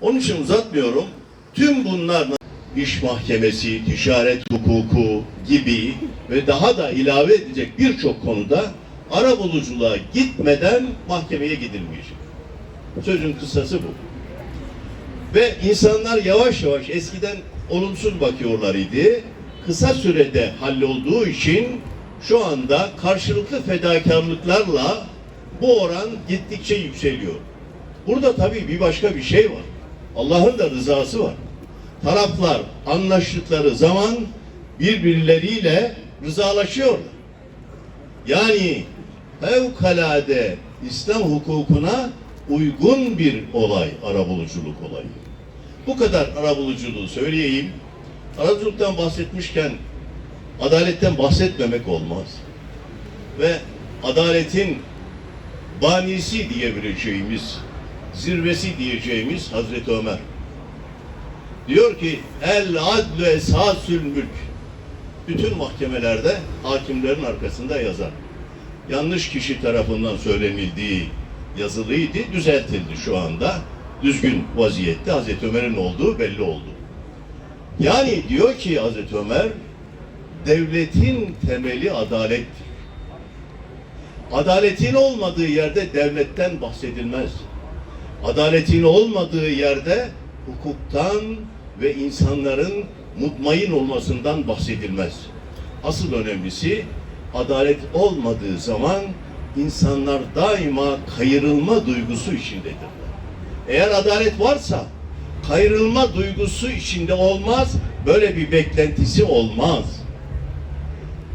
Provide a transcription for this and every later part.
Onun için uzatmıyorum. Tüm bunlar iş mahkemesi, ticaret hukuku gibi ve daha da ilave edecek birçok konuda arabuluculuğa gitmeden mahkemeye gidilmeyecek. Sözün kısası bu. Ve insanlar yavaş yavaş eskiden olumsuz bakıyorlar idi. Kısa sürede hallolduğu için şu anda karşılıklı fedakarlıklarla bu oran gittikçe yükseliyor. Burada tabii bir başka bir şey var. Allah'ın da rızası var. Taraflar anlaştıkları zaman birbirleriyle rızalaşıyorlar. Yani fevkalade İslam hukukuna uygun bir olay arabuluculuk olayı. Bu kadar arabuluculuğu söyleyeyim. Arabuluculuktan bahsetmişken adaletten bahsetmemek olmaz. Ve adaletin banisi diyebileceğimiz, zirvesi diyeceğimiz Hazreti Ömer. Diyor ki el adlu esasül mülk. Bütün mahkemelerde hakimlerin arkasında yazar. Yanlış kişi tarafından söylenildiği yazılıydı, düzeltildi şu anda. Düzgün vaziyette Hazreti Ömer'in olduğu belli oldu. Yani diyor ki Hazreti Ömer, devletin temeli adalettir. Adaletin olmadığı yerde devletten bahsedilmez. Adaletin olmadığı yerde hukuktan ve insanların mutmain olmasından bahsedilmez. Asıl önemlisi adalet olmadığı zaman insanlar daima kayırılma duygusu içindedirler. Eğer adalet varsa kayırılma duygusu içinde olmaz, böyle bir beklentisi olmaz.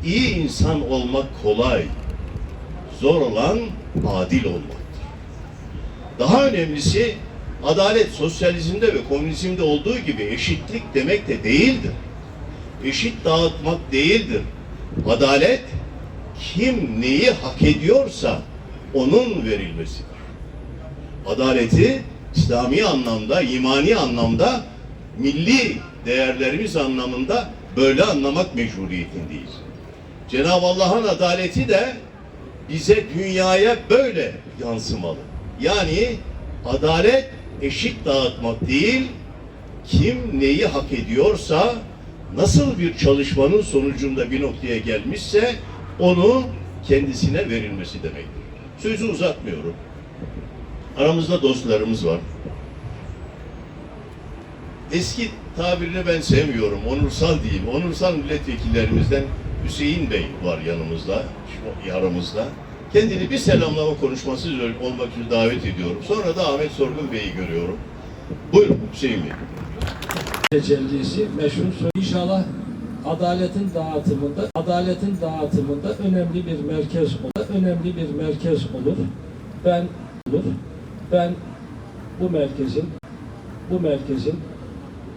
İyi insan olmak kolay, zor olan adil olmaktır. Daha önemlisi adalet sosyalizmde ve komünizmde olduğu gibi eşitlik demek de değildir. Eşit dağıtmak değildir. Adalet kim neyi hak ediyorsa onun verilmesidir. Adaleti İslami anlamda, imani anlamda, milli değerlerimiz anlamında böyle anlamak mecburiyetindeyiz. Cenab-ı Allah'ın adaleti de bize dünyaya böyle yansımalı. Yani adalet eşit dağıtmak değil, kim neyi hak ediyorsa, nasıl bir çalışmanın sonucunda bir noktaya gelmişse onu kendisine verilmesi demektir. Sözü uzatmıyorum. Aramızda dostlarımız var. Eski tabirini ben sevmiyorum. Onursal diyeyim. Onursal milletvekillerimizden Hüseyin Bey var yanımızda, aramızda. Kendini bir selamlama konuşması olmak için davet ediyorum. Sonra da Ahmet Sorgun Bey'i görüyorum. Buyurun Hüseyin Bey. tecellisi meşhur. İnşallah adaletin dağıtımında adaletin dağıtımında önemli bir merkez olur. Önemli bir merkez olur. Ben olur. Ben bu merkezin bu merkezin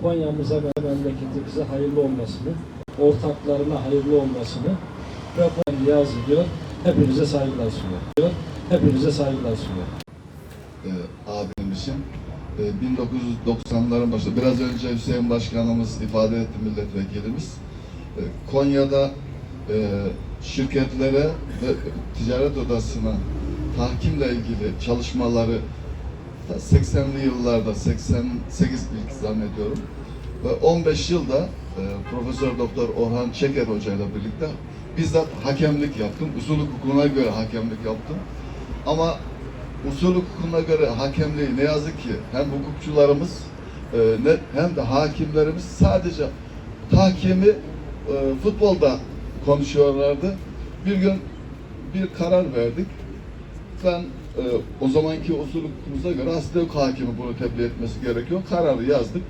Konya'mıza ve memleketimize hayırlı olmasını, ortaklarına hayırlı olmasını ve ediyor. Hepinize saygılar sunuyor. Hepinize saygılar sunuyor. e, abimizin e, 1990'ların başında biraz önce Hüseyin Başkanımız ifade etti milletvekilimiz e, Konya'da e, şirketlere ve ticaret odasına tahkimle ilgili çalışmaları ta 80'li yıllarda 88 ilk zannediyorum ve 15 yılda e, Profesör Doktor Orhan Çeker Hoca ile birlikte bizzat hakemlik yaptım. Usul hukukuna göre hakemlik yaptım. Ama usul hukukuna göre hakemliği ne yazık ki hem hukukçularımız e, ne, hem de hakimlerimiz sadece hakemi e, futbolda konuşuyorlardı. Bir gün bir karar verdik. Ben e, o zamanki usul hukukumuza göre aslında hakimi bunu tebliğ etmesi gerekiyor. Kararı yazdık.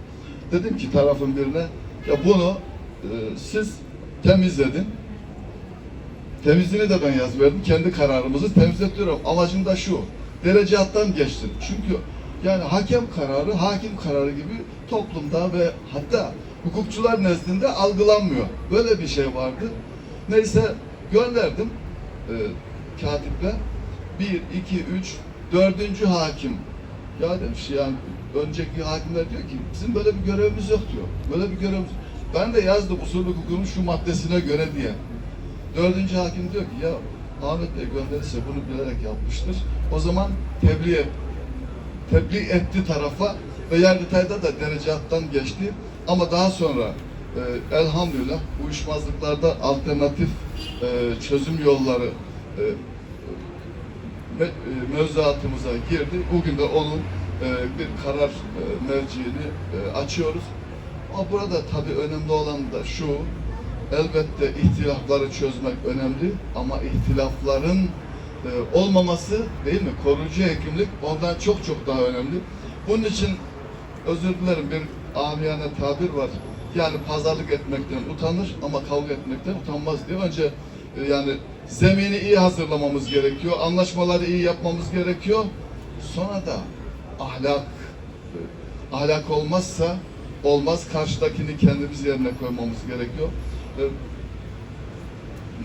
Dedim ki tarafın birine ya bunu e, siz temizledin. Temizliğini de ben yaz verdim. Kendi kararımızı temizletiyorum. Amacım da şu. Derecattan geçtim. Çünkü yani hakem kararı, hakim kararı gibi toplumda ve hatta hukukçular nezdinde algılanmıyor. Böyle bir şey vardı. Neyse gönderdim e, katiple. Bir, iki, üç, dördüncü hakim. Ya demiş yani önceki hakimler diyor ki bizim böyle bir görevimiz yok diyor. Böyle bir görevimiz Ben de yazdım usul hukukunun şu maddesine göre diye. Dördüncü hakim diyor ki ya Ahmet Bey gönderirse bunu bilerek yapmıştır. O zaman tebliğ tebliğ etti tarafa ve Yargıtay'da da derecattan geçti. Ama daha sonra e, elhamdülillah uyuşmazlıklarda alternatif e, çözüm yolları e, e, mevzuatımıza girdi. Bugün de onun e, bir karar e, merciğini e, açıyoruz. Ama burada tabii önemli olan da şu, elbette ihtilafları çözmek önemli ama ihtilafların e, olmaması değil mi? Koruyucu hekimlik ondan çok çok daha önemli. Bunun için özür dilerim bir amiyane tabir var. Yani pazarlık etmekten utanır ama kavga etmekten utanmaz diye. Önce e, yani zemini iyi hazırlamamız gerekiyor. Anlaşmaları iyi yapmamız gerekiyor. Sonra da ahlak e, ahlak olmazsa olmaz. Karşıdakini kendimiz yerine koymamız gerekiyor. E,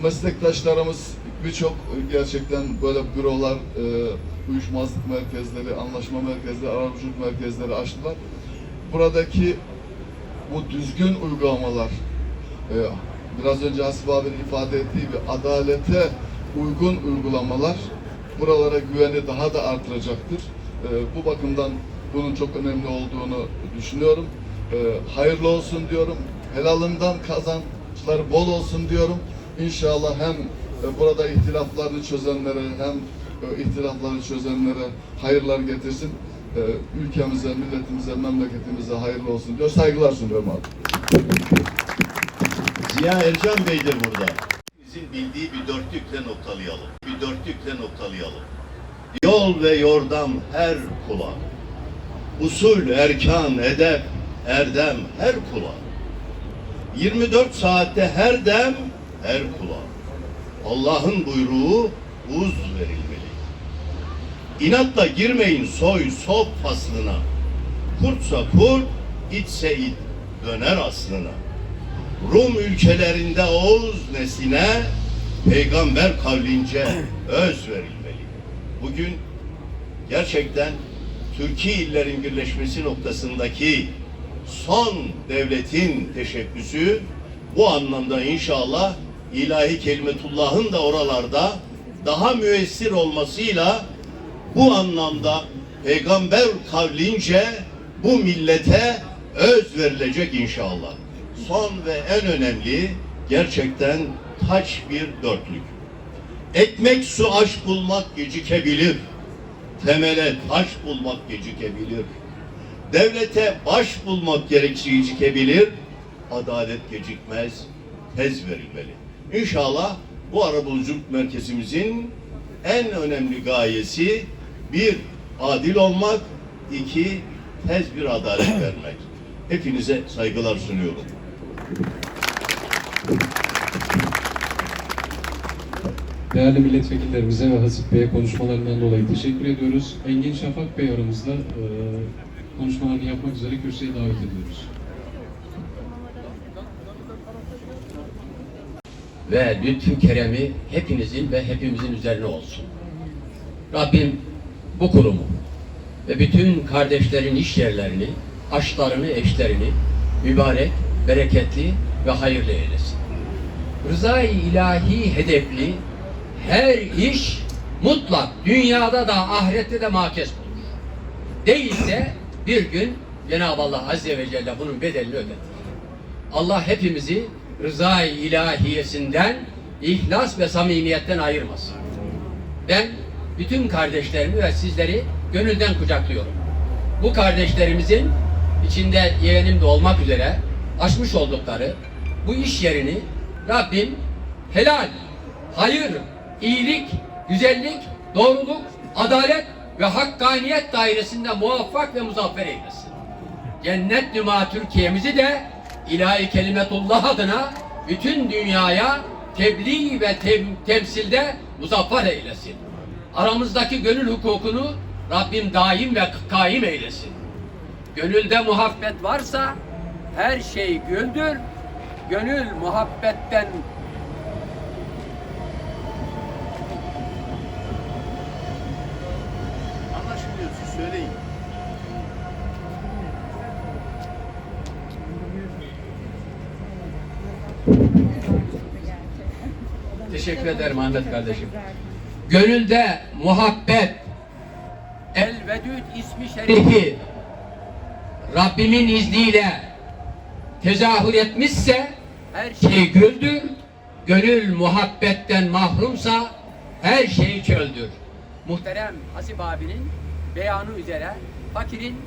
meslektaşlarımız birçok e, gerçekten böyle bürolar, e, uyuşmazlık merkezleri, anlaşma merkezleri, arabuluculuk merkezleri açtılar. Buradaki bu düzgün uygulamalar, e, biraz önce Hasip abinin ifade ettiği gibi adalete uygun uygulamalar buralara güveni daha da artıracaktır. Bu bakımdan bunun çok önemli olduğunu düşünüyorum. Hayırlı olsun diyorum. Helalından kazançları bol olsun diyorum. İnşallah hem e, burada ihtilaflarını çözenlere hem e, ihtilafları çözenlere hayırlar getirsin. E, ülkemize, milletimize, memleketimize hayırlı olsun diyor. Saygılar sunuyorum abi. Ziya Ercan Bey'dir burada. Bizim bildiği bir dörtlükle noktalayalım. Bir dörtlükle noktalayalım. Yol ve yordam her kula. Usul, erkan, edep, erdem her kula. 24 saatte her dem her kula. Allah'ın buyruğu uz verilmeli. İnatla girmeyin soy sop faslına. Kurtsa kurt, itse it, döner aslına. Rum ülkelerinde Oğuz nesline peygamber kavlince öz verilmeli. Bugün gerçekten Türkiye illerin birleşmesi noktasındaki son devletin teşebbüsü bu anlamda inşallah ilahi kelimetullah'ın da oralarda daha müessir olmasıyla bu anlamda peygamber kavlince bu millete öz verilecek inşallah. Son ve en önemli gerçekten taç bir dörtlük. Ekmek su aş bulmak gecikebilir. Temele taş bulmak gecikebilir. Devlete baş bulmak gecikebilir. Adalet gecikmez, tez verilmeli. İnşallah bu arabuluculuk merkezimizin en önemli gayesi bir, adil olmak, iki, tez bir adalet vermek. Hepinize saygılar sunuyorum. Değerli milletvekillerimize ve Hasip Bey'e konuşmalarından dolayı teşekkür ediyoruz. Engin Şafak Bey aramızda e, konuşmalarını yapmak üzere kürsüye davet ediyoruz. ve lütfü keremi hepinizin ve hepimizin üzerine olsun. Rabbim bu kurumu ve bütün kardeşlerin iş yerlerini, aşlarını, eşlerini mübarek, bereketli ve hayırlı eylesin. Rızayı ilahi hedefli her iş mutlak dünyada da ahirette de makes bulur. Değilse bir gün Cenab-ı Allah Azze ve Celle bunun bedelini ödetir. Allah hepimizi rızayı ilahiyesinden, ihlas ve samimiyetten ayırmasın. Ben bütün kardeşlerimi ve sizleri gönülden kucaklıyorum. Bu kardeşlerimizin içinde yeğenim de olmak üzere açmış oldukları bu iş yerini Rabbim helal, hayır, iyilik, güzellik, doğruluk, adalet ve hakkaniyet dairesinde muvaffak ve muzaffer eylesin. Cennet Nüma Türkiye'mizi de ilahi kelimetullah adına bütün dünyaya tebliğ ve tem- temsilde muzaffer eylesin. Aramızdaki gönül hukukunu Rabbim daim ve kaim eylesin. Gönülde muhabbet varsa her şey güldür. Gönül muhabbetten Teşekkür ederim Ahmet kardeşim. Gönülde muhabbet El Vedud ismi şerifi Rabbimin izniyle tezahür etmişse her şey güldür. Gönül muhabbetten mahrumsa her şey çöldür. Muhterem Hasip abinin beyanı üzere fakirin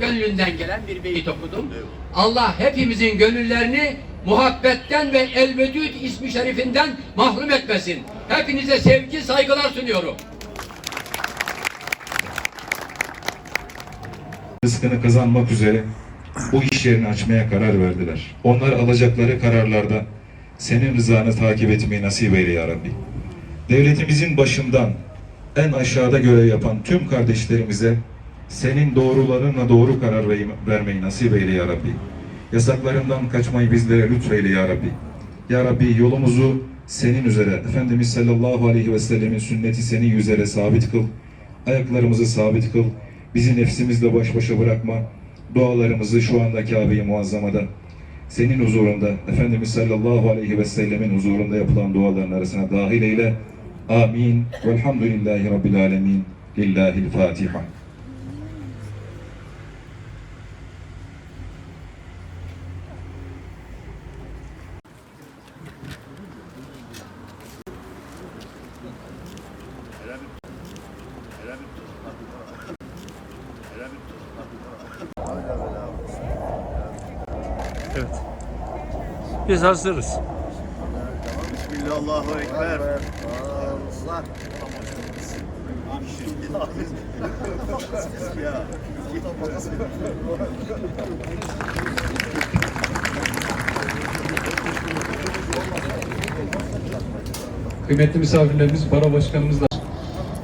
gönlünden gelen bir beyit okudum. Allah hepimizin gönüllerini muhabbetten ve elvedüd ismi şerifinden mahrum etmesin. Hepinize sevgi, saygılar sunuyorum. rızkını kazanmak üzere bu iş yerini açmaya karar verdiler. Onlar alacakları kararlarda senin rızanı takip etmeyi nasip eyle ya Rabbi. Devletimizin başından en aşağıda görev yapan tüm kardeşlerimize senin doğrularınla doğru karar vermeyi nasip eyle ya Rabbi. Yasaklarından kaçmayı bizlere lütfeyle ya Rabbi. Ya Rabbi yolumuzu senin üzere, Efendimiz sallallahu aleyhi ve sellemin sünneti senin üzere sabit kıl. Ayaklarımızı sabit kıl. Bizi nefsimizle baş başa bırakma. Dualarımızı şu anda Kabe-i Muazzama'da senin huzurunda, Efendimiz sallallahu aleyhi ve sellemin huzurunda yapılan duaların arasına dahil eyle. Amin. Velhamdülillahi Rabbil alemin. Lillahil Fatiha. Biz hazırız. Allahu Ekber. Kıymetli misafirlerimiz, Baro Başkanımızla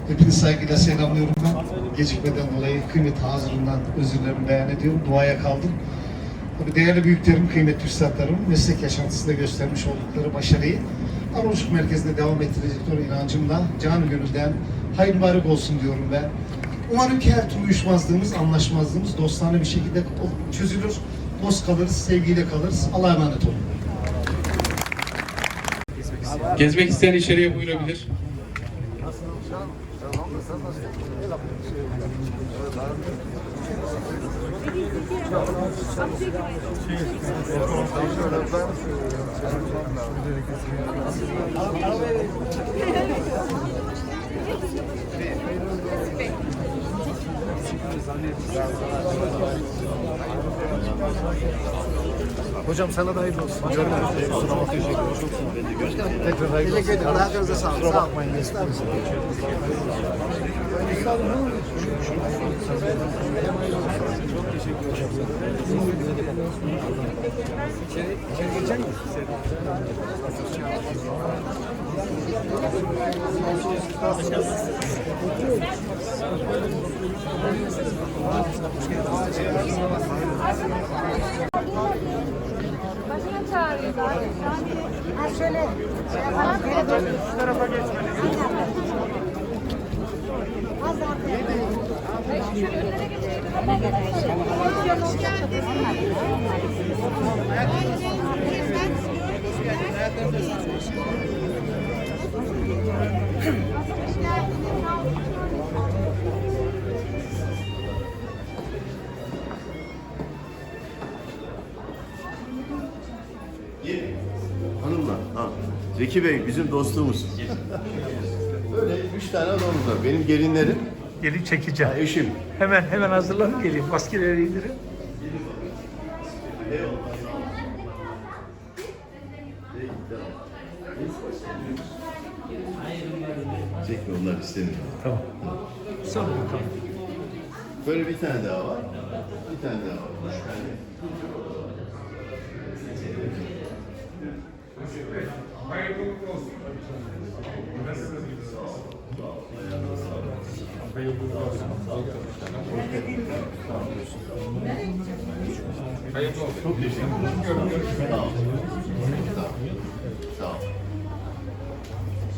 Hepinizi saygıyla selamlıyorum ben. Gecikmeden dolayı kıymet hazırından özürlerimi beyan ediyorum. Duaya kaldım. Değerli büyüklerim, kıymetli üstadlarım meslek yaşantısında göstermiş oldukları başarıyı Aroluşuk Merkezi'nde devam ettirecekler inancımla canı gönülden hayır mübarek olsun diyorum ben. Umarım ki her türlü uyuşmazlığımız, anlaşmazlığımız dostane bir şekilde çözülür. Dost kalırız, sevgiyle kalırız. Allah'a emanet olun. gezmek isteyen içeriye buyurabilir. Hocam sana da hayırlı olsun. Sınava teşekkür ederim. Çok sağ olun. Tekrar hayırlı olsun. Teşekkür ederim. Ayaklarınıza sağlık. Kusura bakmayın. Başına çağırıyoruz abi. Ha şöyle. Şey yapalım. Şu tarafa geçmeli. Az daha. Şöyle önüne geçeyim. Ben geçeyim. Hanımlar, ha. Zeki Bey bizim dostluğumuz. Böyle üç tane adamımız var. Benim gelinlerim, Gelin çekeceğim. ha, eşim. Hemen hemen hazırlanın geleyim. Maskeleri indirin. Zeki onlar istemiyor. Tamam. Sonra bakalım. Böyle bir tane daha var. Bir tane daha var. Üç tane. Çok teşekkür ederim. Sağ ol. Sağ ol.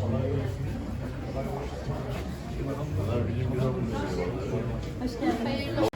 Sağ ol. Hoş geldin.